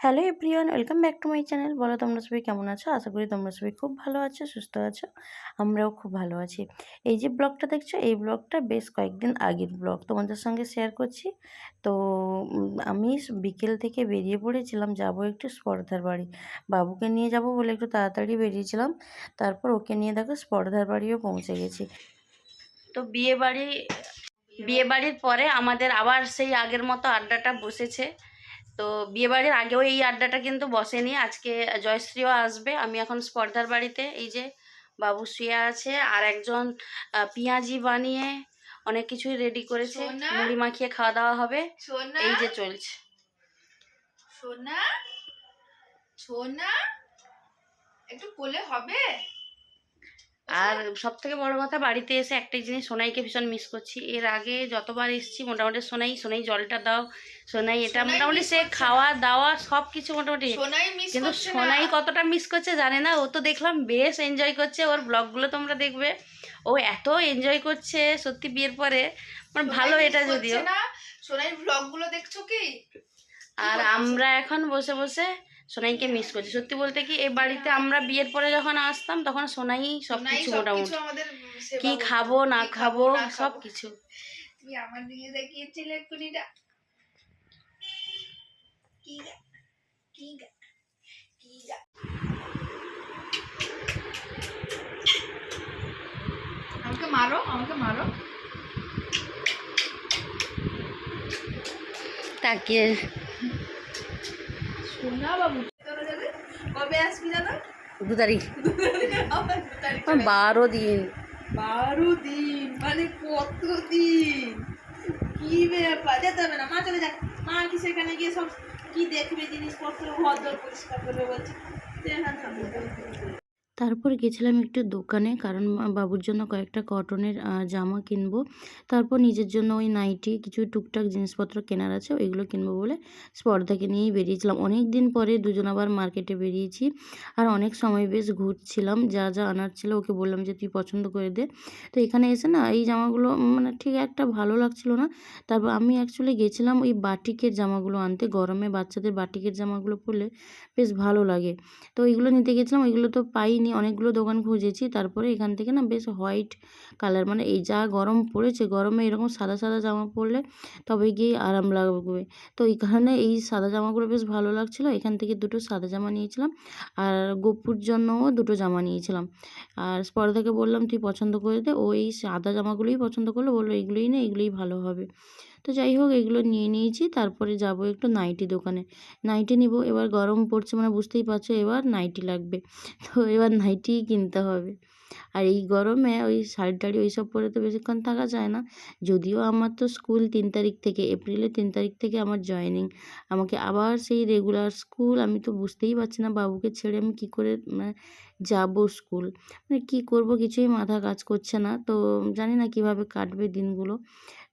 Hello everyone, welcome back to my channel. বলো তোমরা সবাই কেমন আছো? আশা করি তোমরা সবাই খুব ভালো আছো, সুস্থ আছো। আমরাও খুব ভালো আছি। এই যে ব্লগটা দেখছ, এই ব্লগটা বেশ কয়েকদিন আগের ব্লগ তোমাদের সঙ্গে শেয়ার করছি। তো আমি বিকেল থেকে বেরিয়ে পড়েছিলাম, যাব একটু স্পর্ধার বাড়ি। বাবুকে নিয়ে যাব বলে একটু তাড়াতাড়ি বেরিয়েছিলাম। তারপর ওকে নিয়ে দেখো স্পর্ধার বাড়িও পৌঁছে গেছি। তো বিয়ে বাড়ি বিয়ে বাড়ির পরে আমাদের আবার সেই আগের মতো আড্ডাটা বসেছে। তো বিয়ে বাড়ির আগেও এই আড্ডাটা কিন্তু বসেনি। আজকে জয়শ্রীও আসবে। আমি এখন স্পর্ধার বাড়িতে। এই যে বাবু শুয়ে আছে আর একজন পিঁয়াজি বানিয়ে অনেক কিছুই রেডি করেছে। মুড়ি মাখিয়ে খাওয়া দাওয়া হবে। এই যে চলছে। সোনা? সোনা? একটু কোলে হবে? আর সব থেকে বড় কথা বাড়িতে এসে একটাই জিনিস সোনাইকে ভীষণ মিস করছি। এর আগে যতবার এসেছি মোটামুটি সোনাই সোনাই জলটা দাও সোনাই এটা মোটামুটি সে খাওয়া দাওয়া সব কিছু মোটামুটি কিন্তু সোনাই কতটা মিস করছে জানে না ও তো দেখলাম বেশ এনজয় করছে ওর ব্লগগুলো তোমরা দেখবে। ও এত এনজয় করছে সত্যি বিয়ের পরে মানে ভালো এটা যদিও। সোনাই ব্লগগুলো দেখছ কি? আর আমরা এখন বসে বসে সোনাইকে মিস করছি। সত্যি বলতে কি এই বাড়িতে আমরা বিয়ের পরে যখন আসতাম তখন সোনাই সব কিছু মোটামুটি। কি খাব না খাব সব কিছু তুমি আমার দিকে দেখিয়েছিলে কুড়িটা কি গা কি গা কি গা। আমাকে মারো আমাকে মারো। তাকে সোনা বাবু। যাবে? কবে আসবি জানো? দু তারিখ। বারো দিন। বারো দিন? মানে কত দিন? কি ব্যাপার? যেতে হবে না মা চলে যাক। মা কি সেখানে গিয়ে সব কি দেখবে জিনিসপত্র ঘর দর পরিষ্কার করবে বলছে। তারপর গেছিলাম একটু দোকানে, কারণ বাবুর জন্য কয়েকটা কটনের জামা কিনবো। তারপর নিজের জন্য ওই নাইটি কিছু টুকটাক জিনিসপত্র কেনার আছে, ওইগুলো কিনবো বলে স্পর্ধাকে নিয়েই বেরিয়েছিলাম। অনেক দিন পরে দুজন আবার মার্কেটে বেরিয়েছি, আর অনেক সময় বেশ ঘুরছিলাম, যা যা আনার ছিল ওকে বললাম যে, তুই পছন্দ করে দে। তো এখানে এসে না এই জামাগুলো মানে ঠিক একটা ভালো লাগছিল না। তারপর আমি অ্যাকচুয়ালি গেছিলাম ওই বাটিকের জামাগুলো আনতে, গরমে বাচ্চাদের বাটিকের জামাগুলো পরলে বেশ ভালো লাগে। তো ওইগুলো নিতে গেছিলাম, ওইগুলো তো পাইনি। অনেকগুলো দোকান খুঁজেছি, তারপরে এখান থেকে না বেশ হোয়াইট কালার মানে এই যা গরম পড়েছে, গরমে এরকম সাদা সাদা জামা পরলে তবে গিয়ে আরাম লাগবে। তো কারণে এই সাদা জামাগুলো বেশ ভালো লাগছিল, এখান থেকে দুটো সাদা জামা নিয়েছিলাম আর গপুর জন্যও দুটো জামা নিয়েছিলাম। আর স্পর্ধাকে বললাম, তুই পছন্দ করে দে। ও এই সাদা জামাগুলোই পছন্দ করল, বলল, এগুলোই না, এগুলোই ভালো হবে। তো যাই হোক, এগুলো নিয়ে নিয়েছি। তারপরে যাব একটু নাইটি দোকানে। নাইটি নিব। এবার গরম পড়ছে মানে বুঝতেই পারছ, এবার নাইটি লাগবে। তো এবার নাইটিই কিনতে হবে। আর এই গরমে ওই শাড়ি টাড়ি ওইসব পরে তো বেশিক্ষণ থাকা যায় না। যদিও আমার তো স্কুল তিন তারিখ থেকে এপ্রিলের তিন তারিখ থেকে আমার জয়েনিং। আমাকে আবার সেই রেগুলার স্কুল, আমি তো বুঝতেই পারছি না বাবুকে ছেড়ে আমি কী করে মানে যাব স্কুল? মানে কী করব কিছুই মাথা কাজ করছে না। তো জানি না কীভাবে কাটবে দিনগুলো।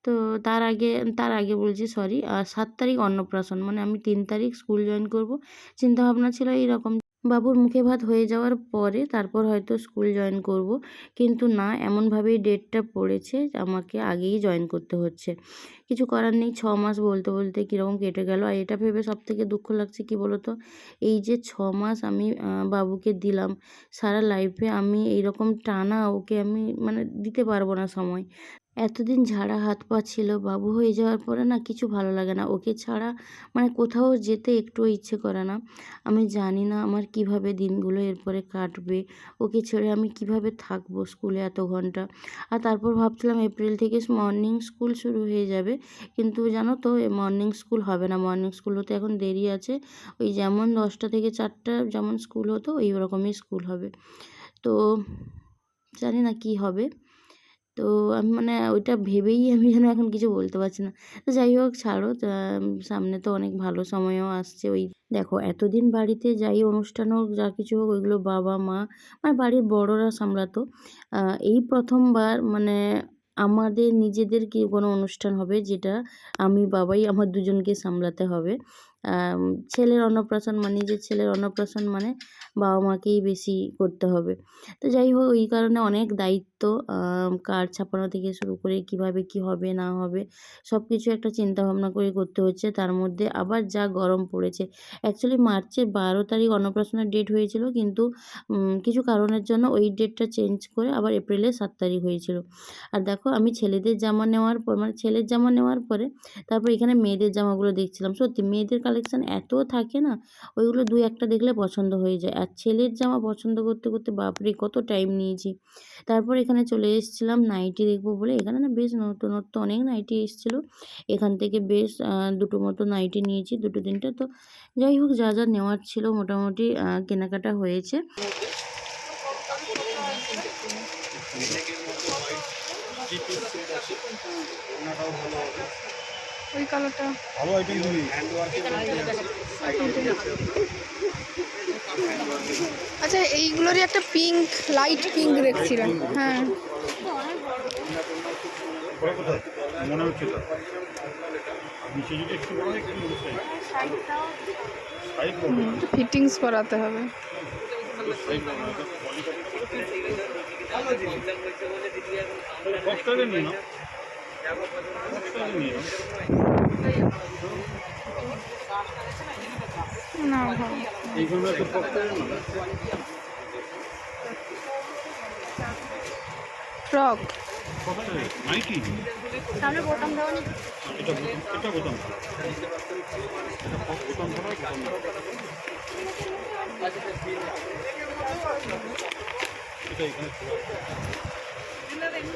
তো তার আগে তার আগে বলছি সরি সাত তারিখ অন্নপ্রাশন মানে আমি তিন তারিখ স্কুল জয়েন করব। চিন্তাভাবনা ছিল এইরকম, বাবুর মুখে ভাত হয়ে যাওয়ার পরে তারপর হয়তো স্কুল জয়েন করব। কিন্তু না, এমনভাবেই ডেটটা পড়েছে, আমাকে আগেই জয়েন করতে হচ্ছে। কিছু করার নেই, ছ মাস বলতে বলতে কীরকম কেটে গেল। আর এটা ভেবে সব থেকে দুঃখ লাগছে কি বলো তো এই যে ছ মাস আমি বাবুকে দিলাম, সারা লাইফে আমি এইরকম টানা ওকে আমি মানে দিতে পারব না সময়। এতদিন ঝাড়া হাত পা ছিল, বাবু হয়ে যাওয়ার পরে না কিছু ভালো লাগে না। ওকে ছাড়া মানে কোথাও যেতে একটুও ইচ্ছে করে না। আমি জানি না আমার কীভাবে দিনগুলো এরপরে কাটবে। ওকে ছেড়ে আমি কীভাবে থাকব স্কুলে এত ঘণ্টা? আর তারপর ভাবছিলাম এপ্রিল থেকে মর্নিং স্কুল শুরু হয়ে যাবে। কিন্তু জানো তো মর্নিং স্কুল হবে না। মর্নিং স্কুল হতে এখন দেরি আছে। ওই যেমন দশটা থেকে চারটা যেমন স্কুল হতো, ওই রকমই স্কুল হবে। তো জানি না কি হবে। তো আমি মানে ওইটা ভেবেই আমি যেন এখন কিছু বলতে পারছি না। তো যাই হোক, ছাড়ো। সামনে তো অনেক ভালো সময়ও আসছে। ওই দেখো, এতদিন বাড়িতে যাই, অনুষ্ঠান হোক, যা কিছু হোক, ওইগুলো বাবা, মা মানে বাড়ির বড়রা সামলাতো। এই প্রথমবার মানে আমাদের নিজেদের কি কোনো অনুষ্ঠান হবে, যেটা আমি, বাবাই, আমার দুজনকে সামলাতে হবে। ছেলের অন্নপ্রাশন মানে নিজের ছেলের অন্নপ্রাশন মানে বাবা মাকেই বেশি করতে হবে। তো যাই হোক, ওই কারণে অনেক দায়িত্ব কার্ড ছাপানো থেকে শুরু করে কীভাবে কি হবে, না হবে সব কিছু একটা চিন্তা ভাবনা করে করতে হচ্ছে। তার মধ্যে আবার যা গরম পড়েছে। অ্যাকচুয়ালি মার্চের বারো তারিখ অন্নপ্রাশনের ডেট হয়েছিল, কিন্তু কিছু কারণের জন্য ওই ডেটটা চেঞ্জ করে আবার এপ্রিলের সাত তারিখ হয়েছিল। আর দেখো, আমি ছেলেদের জামা নেওয়ার পর মানে ছেলের জামা নেওয়ার পরে, তারপর এখানে মেয়েদের জামাগুলো দেখছিলাম। সত্যি, মেয়েদের কালেকশান এত থাকে না, ওইগুলো দুই একটা দেখলে পছন্দ হয়ে যায়। আর ছেলের জামা পছন্দ করতে করতে, বাপরে, কত টাইম নিয়েছি। তারপর এখানে চলে এসেছিলাম নাইটি দেখব বলে। এখানে না বেশ নতুন নতুন অনেক নাইটি এসেছিল। এখান থেকে বেশ দুটো মতো নাইটি নিয়েছি, দুটো তিনটে। তো যাই হোক, যা যা নেওয়ার ছিল মোটামুটি কেনাকাটা হয়েছে। ওই কালারটা ভালো আইটেম দিবি আচ্ছা এইগুলোরই একটা পিঙ্ক লাইট পিঙ্ক দেখছিলাম। হ্যাঁ। মনে হচ্ছে ফিটিংস করাতে হবে। না না তো ফ্রক নাইটি সামনে বোতাম দেওয়া নেই। এটা এটা বোতাম এটা বোতাম ধরা বোতাম এটা এখানে আছে।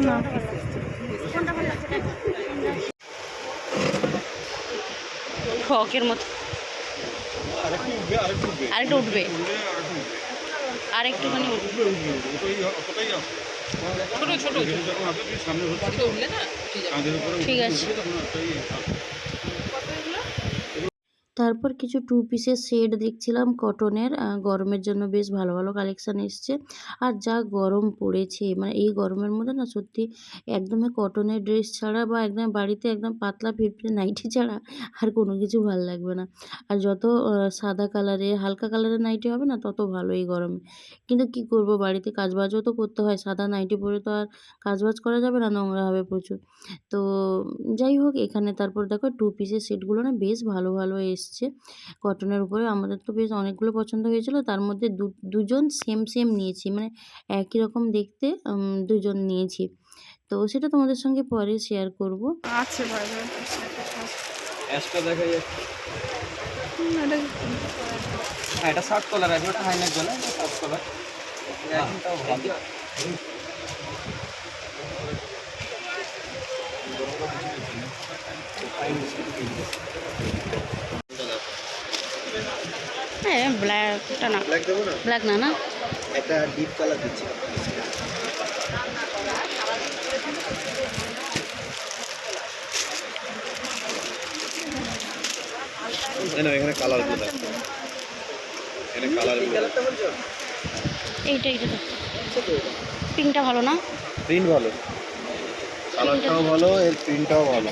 না মতো। আরেকটু উঠবে। আরেকটু উঠবে। আছে। ছোট ছোট যখন আসবে তুমি সামনে হচ্ছে উঠলে না কাঁধের উপরে ঠিক উঠবে, আছে। উঠবে, তখন ওটাই আছে। তারপর কিছু টু পিসের সেট দেখছিলাম কটনের গরমের জন্য বেশ ভালো ভালো কালেকশান এসছে। আর যা গরম পড়েছে মানে এই গরমের মধ্যে না সত্যি একদমই কটনের ড্রেস ছাড়া বা একদম বাড়িতে একদম পাতলা ফিটফিটে নাইটি ছাড়া আর কোনো কিছু ভালো লাগবে না। আর যত সাদা কালারে হালকা কালারের নাইটি হবে না, তত ভালো এই গরমে। কিন্তু কি করব, বাড়িতে কাজবাজও তো করতে হয়, সাদা নাইটি পরে তো আর কাজবাজ করা যাবে না, নোংরা হবে প্রচুর। তো যাই হোক, এখানে তারপর দেখো টু পিসের সেটগুলো না বেশ ভালো ভালো এসছে। কটনের উপরে আমাদের তো বেশ অনেকগুলো পছন্দ হয়েছিল। তার মধ্যে দু- দুজন সেম সেম নিয়েছি। মানে একই রকম দেখতে দুজন নিয়েছি। তো সেটা তোমাদের সঙ্গে পরে শেয়ার করব। বাইরে অ্যাশটা দেখা যাচ্ছে এটা হ্যাঁ এটা শার্ট কালার আছে ওটা হাইনেক জলে শার্ট কালার একটাও ভালো। হ্যাঁ ব্ল্যাকটা না। ব্ল্যাক না? না না? একটা ডিপ কালার দিচ্ছি। এখানে কালার এখানে কালার এইটা এইটা পিঙ্কটা ভালো না? প্রিন্ট ভালো। কালারটাও ভালো এর প্রিন্টটাও ভালো।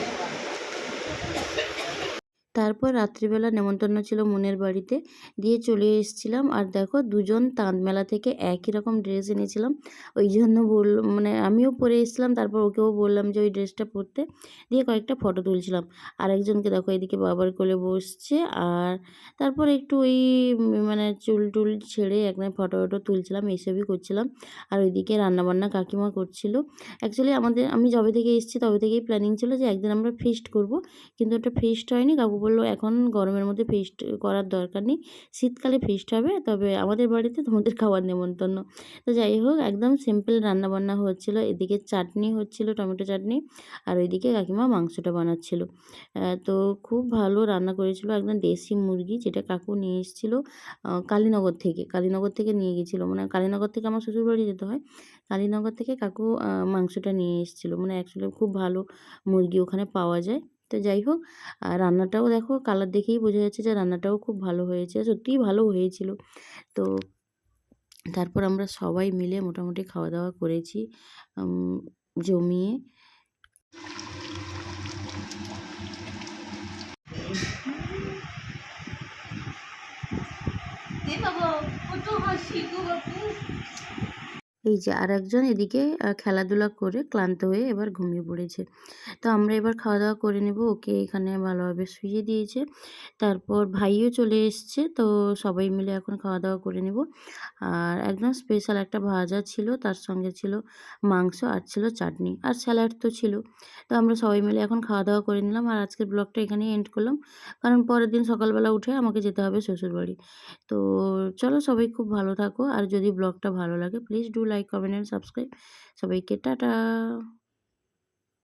তারপর রাত্রিবেলা নেমন্তন্ন ছিল মনের বাড়িতে। দিয়ে চলে এসেছিলাম। আর দেখো, দুজন তাঁত মেলা থেকে একই রকম ড্রেস এনেছিলাম। ওই জন্য বল মানে আমিও পরে এসেছিলাম, তারপর ওকেও বললাম যে ওই ড্রেসটা পরতে। দিয়ে কয়েকটা ফটো তুলছিলাম। আর একজনকে দেখো এদিকে বাবার কোলে বসছে। আর তারপর একটু ওই মানে চুল টুল ছেড়ে একদম ফটো ফটো তুলছিলাম এইসবই করছিলাম। আর ওইদিকে রান্নাবান্না কাকিমা করছিল। অ্যাকচুয়ালি আমাদের, আমি যবে থেকে এসেছি তবে থেকেই প্ল্যানিং ছিল যে একদিন আমরা ফিস্ট করব। কিন্তু ওটা ফিস্ট হয়নি, কাকু বলল, এখন গরমের মধ্যে ফিস্ট করার দরকার নেই। শীতকালে ফিস্ট হবে, তবে আমাদের বাড়িতে তোমাদের খাবার নেমন্তন্ন। তো যাই হোক, একদম সিম্পল রান্নাবান্না হচ্ছিল। এদিকে চাটনি হচ্ছিল, টমেটো চাটনি, আর ওইদিকে কাকিমা মাংসটা বানাচ্ছিল। তো খুব ভালো রান্না করেছিল একদম দেশি মুরগি, যেটা কাকু নিয়ে এসেছিল কালীনগর থেকে। কালীনগর থেকে নিয়ে গেছিল মানে কালীনগর থেকে আমার শ্বশুরবাড়ি যেতে হয়। কালীনগর থেকে কাকু মাংসটা নিয়ে এসেছিল। মানে অ্যাকচুয়ালি খুব ভালো মুরগি ওখানে পাওয়া যায়। তো যাই হোক আর রান্নাটাও দেখো কালার দেখেই বোঝা যাচ্ছে যে রান্নাটাও খুব ভালো হয়েছে, সত্যিই ভালো হয়েছিল। তো তারপর আমরা সবাই মিলে মোটামুটি খাওয়া দাওয়া করেছি জমিয়ে। বাবা, কত হাসি গো এই যে আর একজন এদিকে খেলাধুলা করে ক্লান্ত হয়ে এবার ঘুমিয়ে পড়েছে। তো আমরা এবার খাওয়া দাওয়া করে নেব, ওকে এখানে ভালোভাবে শুয়ে দিয়েছে। তারপর ভাইও চলে এসছে, তো সবাই মিলে এখন খাওয়া দাওয়া করে নেব। আর একদম স্পেশাল একটা ভাজা ছিল, তার সঙ্গে ছিল মাংস আর ছিল চাটনি আর স্যালাড তো ছিল। তো আমরা সবাই মিলে এখন খাওয়া দাওয়া করে নিলাম আর আজকের ব্লগটা এখানেই এন্ড করলাম। কারণ পরের দিন সকালবেলা উঠে আমাকে যেতে হবে শ্বশুরবাড়ি। তো চলো সবাই খুব ভালো থাকো আর যদি ব্লগটা ভালো লাগে please do like comment and subscribe সবাইকে টাটা